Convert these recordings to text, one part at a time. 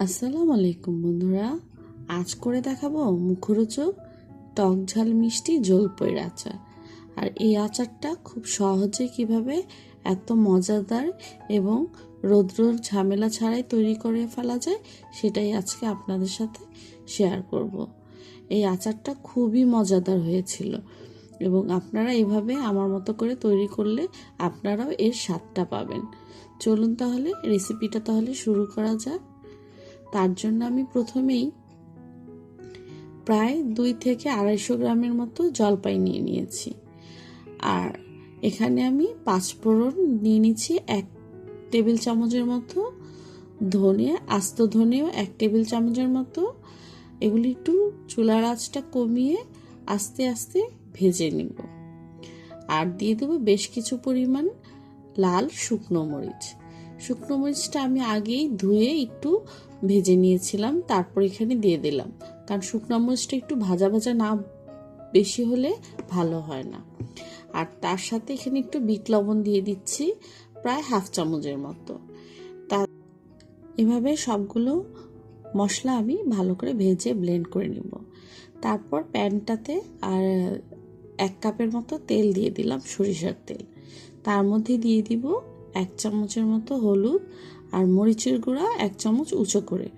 আসসালামু আলাইকুম, বন্ধুরা। আজ করে দেখাবো মুখরোচক টক ঝাল মিষ্টি জলপইয়ের আচার। আর এই আচারটা খুব সহজে কীভাবে এত মজাদার এবং রৌদ্রর ঝামেলা ছাড়াই তৈরি করে ফেলা যায়, সেটাই আজকে আপনাদের সাথে শেয়ার করব। এই আচারটা খুবই মজাদার হয়েছিল এবং আপনারা এভাবে আমার মতো করে তৈরি করলে আপনারাও এর স্বাদটা পাবেন। চলুন তাহলে রেসিপিটা তাহলে শুরু করা যাক। তার জন্য আমি প্রথমেই প্রায় দুই থেকে আড়াইশো গ্রামের মতো জলপাই নিয়ে নিয়েছি। আর এখানে আমি পাঁচ পাঁচফোড়ন নিয়ে নিচ্ছি এক টেবিল চামচের মতো ধনে, আস্ত ধনেও এক টেবিল চামচের মতো। এগুলি একটু চুলার আঁচটা কমিয়ে আস্তে আস্তে ভেজে নিব। আর দিয়ে দেবো বেশ কিছু পরিমাণ লাল শুকনো মরিচ। শুকনো মরিচটা আমি আগেই ধুয়ে একটু ভেজে নিয়েছিলাম, তারপর এখানে দিয়ে দিলাম। কারণ শুকনো মরিচটা একটু ভাজা ভাজা না, বেশি হলে ভালো হয় না। আর তার সাথে এখানে একটু বিট লবণ দিয়ে দিচ্ছি, প্রায় হাফ চামচের মতো। তা এভাবে সবগুলো মশলা আমি ভালো করে ভেজে ব্লেন্ড করে নিব। তারপর প্যানটাতে আর এক কাপের মতো তেল দিয়ে দিলাম, সরিষার তেল। তার মধ্যে দিয়ে দিব এক চামচের মতো হলুদ আর মরিচের গুঁড়া এক চামচ উঁচু করে।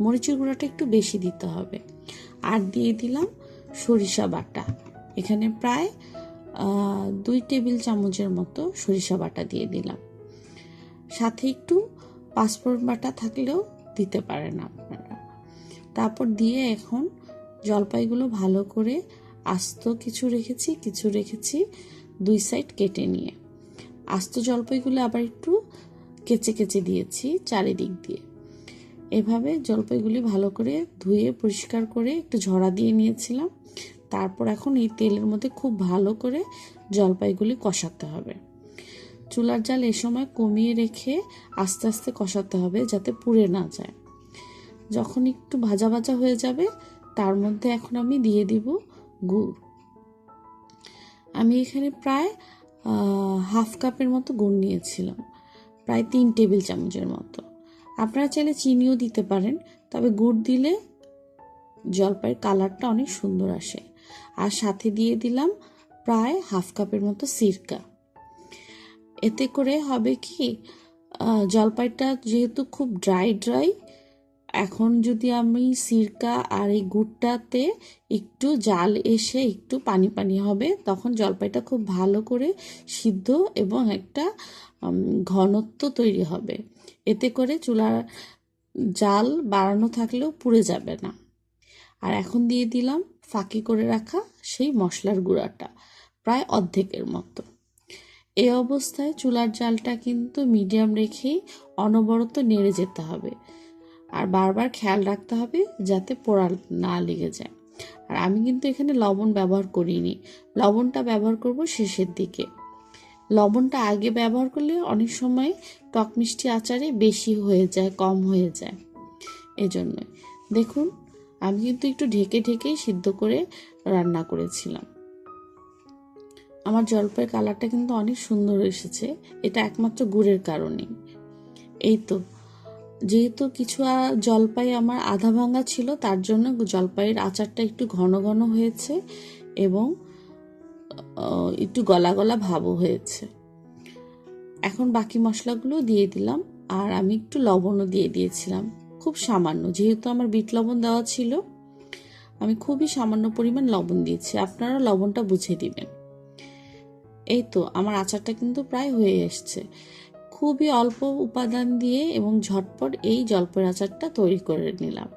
মরিচের গুঁড়াটা একটু বেশি দিতে হবে। আর দিয়ে দিলাম সরিষা বাটা। এখানে প্রায় দুই টেবিল চামচের মতো সরিষা বাটা দিয়ে দিলাম। সাথে একটু পাঁচফোড়ন বাটা থাকলেও দিতে পারেন আপনারা। তারপর দিয়ে এখন জলপাইগুলো ভালো করে আস্ত কিছু রেখেছি কিছু রেখেছি দুই সাইড কেটে নিয়ে। আস্ত জলপাইগুলো আবার একটু কেচে কেচে দিয়েছি চারিদিক দিয়ে। এভাবে জলপাইগুলি ভালো করে ধুয়ে, পরিষ্কার করে একটু ঝরা দিয়ে নিয়েছিলাম। তারপর এখন এই তেলের মধ্যে খুব ভালো করে জলপাইগুলি কষাতে হবে। চুলার জাল এ সময় কমিয়ে রেখে আস্তে আস্তে কষাতে হবে যাতে পুড়ে না যায়। যখন একটু ভাজা ভাজা হয়ে যাবে, তার মধ্যে এখন আমি দিয়ে দিব গুড়। আমি এখানে প্রায় হাফ কাপের মতো গুড় নিয়েছিলাম। প্রায় তিন টেবিল চামচের মতো। আপনারা চাইলে চিনিও দিতে পারেন, তবে গুড় দিলে জলপাইয়ের কালারটা অনেক সুন্দর আসে। আর সাথে দিয়ে দিলাম প্রায় হাফ কাপের মতো সিরকা। এতে করে হবে কি জলপাইটা যেহেতু খুব ড্রাই ড্রাই এখন যদি আমি সিরকা আর এই গুড়টাতে একটু জাল এসে একটু পানি পানি হবে, তখন জলপাইটা খুব ভালো করে সিদ্ধ এবং একটা ঘনত্ব তৈরি হবে। এতে করে চুলার জাল বাড়ানো থাকলেও পুড়ে যাবে না। আর এখন দিয়ে দিলাম ফাঁকি করে রাখা সেই মশলার গুঁড়াটা, প্রায় অর্ধেকের মতো। এই অবস্থায় চুলার জালটা কিন্তু মিডিয়াম রেখেই অনবরত নেড়ে যেতে হবে। আর বারবার খেয়াল রাখতে হবে যাতে পোড়া না লেগে যায়। আর আমি কিন্তু এখানে লবণ ব্যবহার করিনি। লবণটা ব্যবহার করব শেষের দিকে। লবণটা আগে ব্যবহার করলে অনেক সময় টক মিষ্টি আচারে বেশি হয়ে যায়, কম হয়ে যায়। এজন্য দেখুন, আমি কিন্তু একটু ঢেকে ঢেকেই সিদ্ধ করে রান্না করেছিলাম। আমার জলপাইয়ের কালারটা কিন্তু অনেক সুন্দর এসেছে। এটা একমাত্র গুড়ের কারণে এই তো যেহেতু কিছু জলপাই আমার আধা ভাঙা ছিল, তার জন্য জলপাইয়ের আচারটা একটু ঘন ঘন হয়েছে এবং একটু গলা গলা ভাবও হয়েছে। এখন বাকি মশলাগুলো দিয়ে দিলাম, আর আমি একটু লবণও দিয়ে দিয়েছিলাম। খুব সামান্য, যেহেতু আমার বিট লবণ দেওয়া ছিল, আমি খুবই সামান্য পরিমাণ লবণ দিয়েছি, আপনারা লবণটা বুঝে দিবেন। এই তো, আমার আচারটা কিন্তু প্রায় হয়ে এসছে। খুবই অল্প উপাদান দিয়ে এবং ঝটপট এই জলপের আচারটা তৈরি করে নিলাম।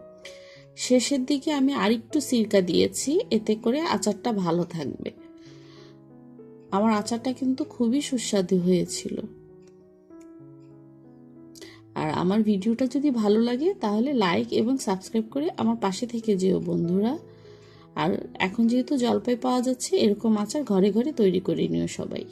শেষের দিকে আমি আরেকটু সিরকা দিয়েছি, এতে করে আচারটা ভালো থাকবে। আমার আচারটা কিন্তু খুবই সুস্বাদু হয়েছিল। আর আমার ভিডিওটা যদি ভালো লাগে, তাহলে লাইক এবং সাবস্ক্রাইব করে আমার পাশে থেকে যেও বন্ধুরা। আর এখন যেহেতু জলপাই পাওয়া যাচ্ছে, এরকম আচার ঘরে ঘরে তৈরি করে নিও সবাই।